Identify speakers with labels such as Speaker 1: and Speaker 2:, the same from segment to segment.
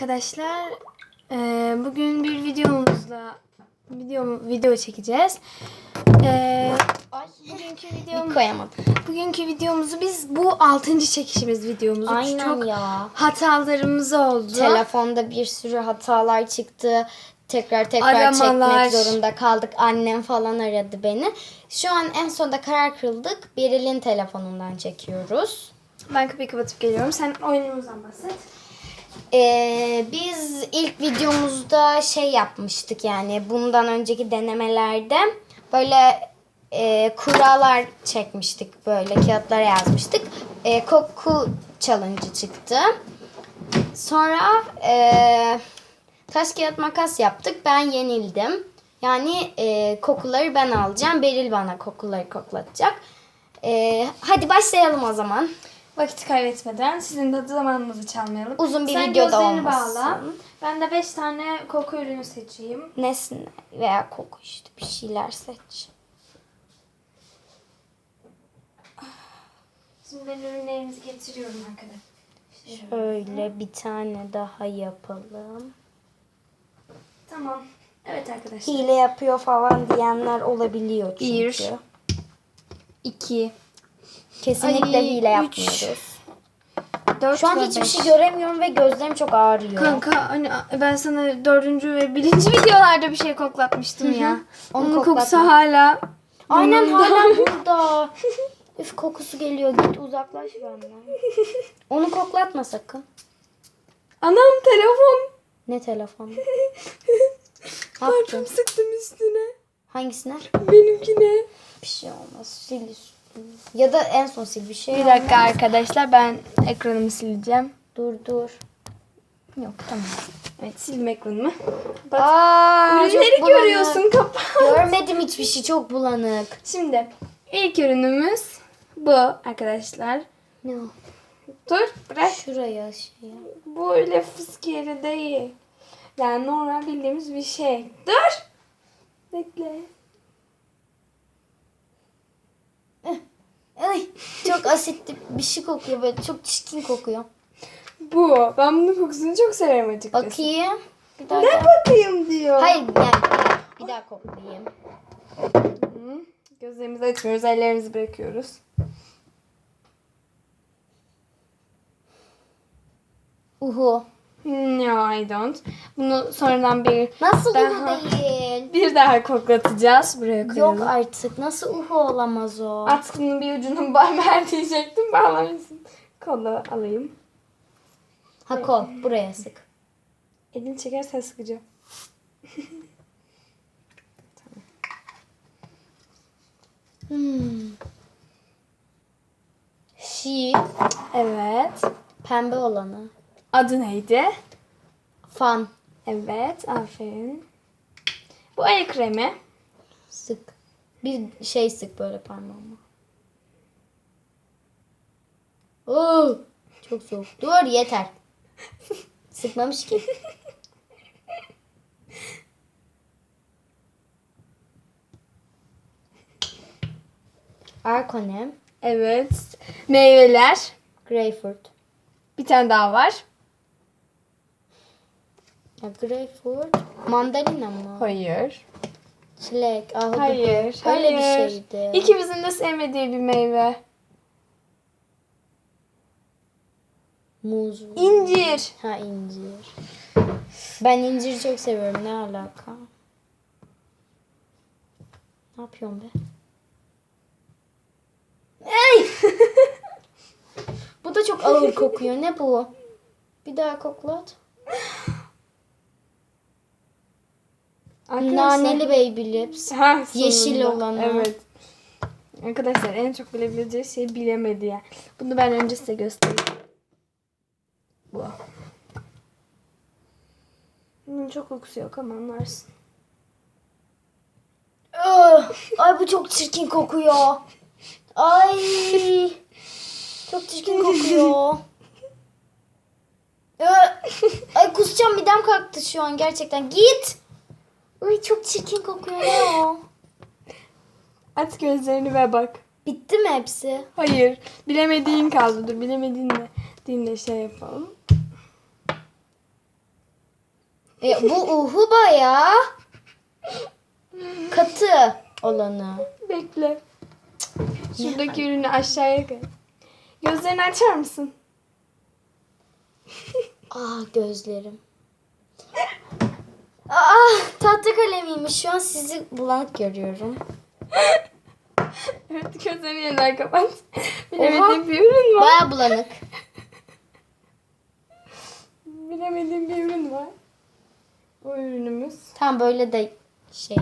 Speaker 1: arkadaşlar. Ee, bugün bir videomuzla video video çekeceğiz. Ee,
Speaker 2: Ay.
Speaker 1: bugünkü videom
Speaker 2: koyamadım.
Speaker 1: bugünkü videomuzu biz bu 6. çekişimiz videomuzu
Speaker 2: Aynen
Speaker 1: çok
Speaker 2: ya.
Speaker 1: hatalarımız oldu.
Speaker 2: Telefonda bir sürü hatalar çıktı. Tekrar tekrar
Speaker 1: Aramalar.
Speaker 2: çekmek zorunda kaldık. Annem falan aradı beni. Şu an en sonunda karar kıldık. Beril'in telefonundan çekiyoruz.
Speaker 1: Ben kapıyı kapatıp geliyorum. Sen oyunumuzdan bahset.
Speaker 2: Ee, biz ilk videomuzda şey yapmıştık yani bundan önceki denemelerde böyle e, kurallar çekmiştik böyle kağıtlara yazmıştık. E, koku challenge çıktı. Sonra e, taş kağıt makas yaptık. Ben yenildim. Yani e, kokuları ben alacağım. Beril bana kokuları koklatacak. E, hadi başlayalım o zaman.
Speaker 1: Vakit kaybetmeden sizin de zamanınızı çalmayalım.
Speaker 2: Uzun bir
Speaker 1: Sen
Speaker 2: video da olmasın.
Speaker 1: bağla. Ben de 5 tane koku ürünü seçeyim.
Speaker 2: Nesne veya koku işte bir şeyler seç.
Speaker 1: Şimdi ben ürünlerimizi getiriyorum arkadaşlar.
Speaker 2: Şöyle bir tane daha yapalım.
Speaker 1: Tamam. Evet arkadaşlar.
Speaker 2: Hile yapıyor falan diyenler olabiliyor çünkü.
Speaker 1: Bir. 2,
Speaker 2: Kesinlikle
Speaker 1: Ay,
Speaker 2: hile
Speaker 1: üç.
Speaker 2: yapmıyoruz.
Speaker 1: 4
Speaker 2: Şu an hiçbir şey göremiyorum ve gözlerim çok ağrıyor.
Speaker 1: Kanka hani ben sana dördüncü ve birinci videolarda bir şey koklatmıştım ya.
Speaker 2: Onu
Speaker 1: Onun
Speaker 2: koklatma.
Speaker 1: kokusu hala.
Speaker 2: Aynen
Speaker 1: burnumda.
Speaker 2: hala burada. Üf kokusu geliyor. Git uzaklaş benden. Onu koklatma sakın.
Speaker 1: Anam telefon.
Speaker 2: Ne telefonu? ne
Speaker 1: Parfüm sıktım üstüne.
Speaker 2: Hangisine?
Speaker 1: Benimkine.
Speaker 2: Bir şey olmaz. Sil üstünü. Ya da en son sil bir şey.
Speaker 1: Bir dakika arkadaşlar ben ekranımı sileceğim.
Speaker 2: Dur dur.
Speaker 1: Yok tamam. Evet sildim ekranımı. Bak.
Speaker 2: Aa,
Speaker 1: Ürünleri görüyorsun kapat.
Speaker 2: Görmedim hiçbir şey çok bulanık.
Speaker 1: Şimdi ilk ürünümüz bu arkadaşlar.
Speaker 2: Ne o?
Speaker 1: Dur bırak.
Speaker 2: Şuraya şey.
Speaker 1: Bu öyle fıskiyeli değil. Yani normal bildiğimiz bir şey. Dur. Bekle.
Speaker 2: Ay çok asitli bir şey kokuyor böyle çok çirkin kokuyor.
Speaker 1: Bu. Ben bunun kokusunu çok severim açıkçası.
Speaker 2: Bakayım. Bir daha.
Speaker 1: Ne bakayım diyor.
Speaker 2: Hayır yani bir daha koklayayım.
Speaker 1: Hı. Gözlerimizi açmıyoruz, ellerimizi bırakıyoruz.
Speaker 2: Uhu.
Speaker 1: No, I don't. Bunu sonradan bir
Speaker 2: Nasıl
Speaker 1: Daha-
Speaker 2: uhu değil?
Speaker 1: bir daha koklatacağız. Buraya koyalım.
Speaker 2: Yok artık nasıl uhu olamaz o?
Speaker 1: Atkının bir ucunu bağlar diyecektim. Bağlamışsın. Kola alayım.
Speaker 2: Ha kol buraya sık.
Speaker 1: Elini çekersen sıkacağım.
Speaker 2: Hmm. Şi
Speaker 1: Evet.
Speaker 2: pembe olanı.
Speaker 1: Adı neydi?
Speaker 2: Fan
Speaker 1: Evet. Aferin. Bu el kremi.
Speaker 2: sık. Bir şey sık böyle parmağıma. Oo, çok soğuk. Dur yeter. Sıkmamış ki. Arkonem,
Speaker 1: Evet. Meyveler.
Speaker 2: greyfurt.
Speaker 1: Bir tane daha var.
Speaker 2: Ya greyfurt, mandalina mı?
Speaker 1: Hayır.
Speaker 2: Çilek, ahududu.
Speaker 1: Hayır.
Speaker 2: Öyle
Speaker 1: hayır.
Speaker 2: bir şeydi.
Speaker 1: İkimizin de sevmediği bir meyve.
Speaker 2: Muz.
Speaker 1: İncir.
Speaker 2: Ha incir. Ben inciri çok seviyorum. Ne alaka? Ne yapıyorsun be? Ey! bu da çok ağır kokuyor. Ne bu? Bir daha koklat. Naneli baby lips.
Speaker 1: Ha,
Speaker 2: Yeşil olanı.
Speaker 1: Evet. Arkadaşlar en çok bilebileceği şeyi bilemedi ya. Bunu ben önce size göstereyim. Bu. Bunun çok kokusu yok ama anlarsın.
Speaker 2: Ugh! Ay bu çok çirkin kokuyor. Ay. Çok çirkin kokuyor. Ugh! Ay kusacağım midem kalktı şu an gerçekten. Git. Ay çok çirkin kokuyor ne o?
Speaker 1: Aç gözlerini ve bak.
Speaker 2: Bitti mi hepsi?
Speaker 1: Hayır. Bilemediğin kaldı. Dur bilemediğin de, dinle şey yapalım.
Speaker 2: E, bu uhu bayağı katı olanı.
Speaker 1: Bekle. Şuradaki ürünü aşağıya koy. Gözlerini açar mısın?
Speaker 2: Ah gözlerim. Kalemiymiş. Şu an sizi bulanık görüyorum.
Speaker 1: Evet gözlerini yeniden kapat. Bilemediğim bir ürün var.
Speaker 2: Baya bulanık.
Speaker 1: Bilemediğim bir ürün var. O ürünümüz.
Speaker 2: Tam böyle de şey.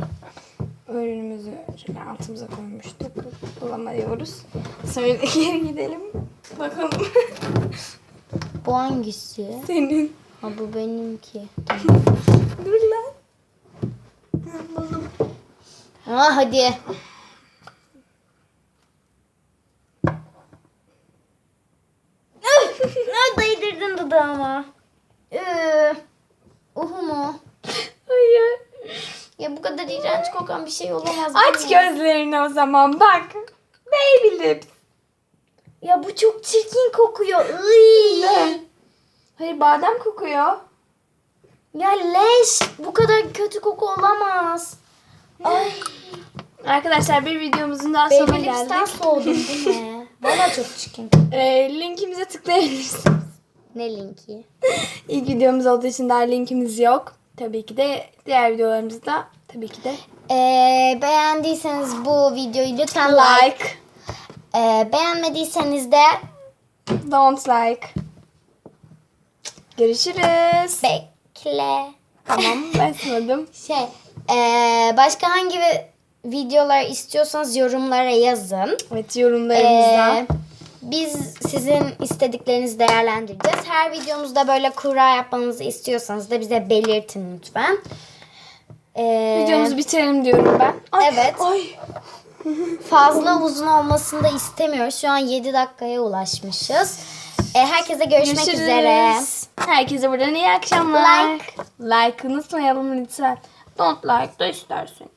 Speaker 1: O ürünümüzü şöyle altımıza koymuştuk. Bulamıyoruz. Sonra geri gidelim. Bakalım.
Speaker 2: Bu hangisi?
Speaker 1: Senin.
Speaker 2: Ha bu benimki.
Speaker 1: Dur lan.
Speaker 2: Ha hadi. Değdirdin dudağıma? Ee, uhu mu?
Speaker 1: Hayır.
Speaker 2: Ya bu kadar iğrenç kokan bir şey olamaz.
Speaker 1: Aç gözlerini o zaman bak. Baby lips.
Speaker 2: Ya bu çok çirkin kokuyor. Iy.
Speaker 1: Ne? Hayır badem kokuyor.
Speaker 2: Ya leş. Bu kadar kötü koku olamaz. Ay.
Speaker 1: Arkadaşlar bir videomuzun daha sonuna
Speaker 2: Lips'ten
Speaker 1: geldik.
Speaker 2: soğudum değil mi? Valla çok çirkin.
Speaker 1: Ee, linkimize tıklayabilirsiniz.
Speaker 2: Ne linki?
Speaker 1: İlk videomuz olduğu için daha linkimiz yok. Tabii ki de diğer videolarımızda tabii ki de
Speaker 2: Ee, beğendiyseniz bu videoyu lütfen like.
Speaker 1: like,
Speaker 2: Ee, beğenmediyseniz de
Speaker 1: don't like. Görüşürüz.
Speaker 2: bekle.
Speaker 1: tamam ben sınırdım.
Speaker 2: Şey, ee, başka hangi videolar istiyorsanız yorumlara yazın.
Speaker 1: Evet yorumlarımızda.
Speaker 2: Ee, biz sizin istediklerinizi değerlendireceğiz. Her videomuzda böyle kura yapmamızı istiyorsanız da bize belirtin lütfen. Ee,
Speaker 1: Videomuzu bitirelim diyorum ben. Ay,
Speaker 2: Evet.
Speaker 1: Ay.
Speaker 2: fazla uzun olmasını da istemiyoruz. Şu an 7 dakikaya ulaşmışız. Ee, herkese görüşmek
Speaker 1: Görüşürüz.
Speaker 2: üzere.
Speaker 1: Herkese buradan iyi akşamlar.
Speaker 2: Like.
Speaker 1: Like unutmayalım lütfen. Don't like da istersen.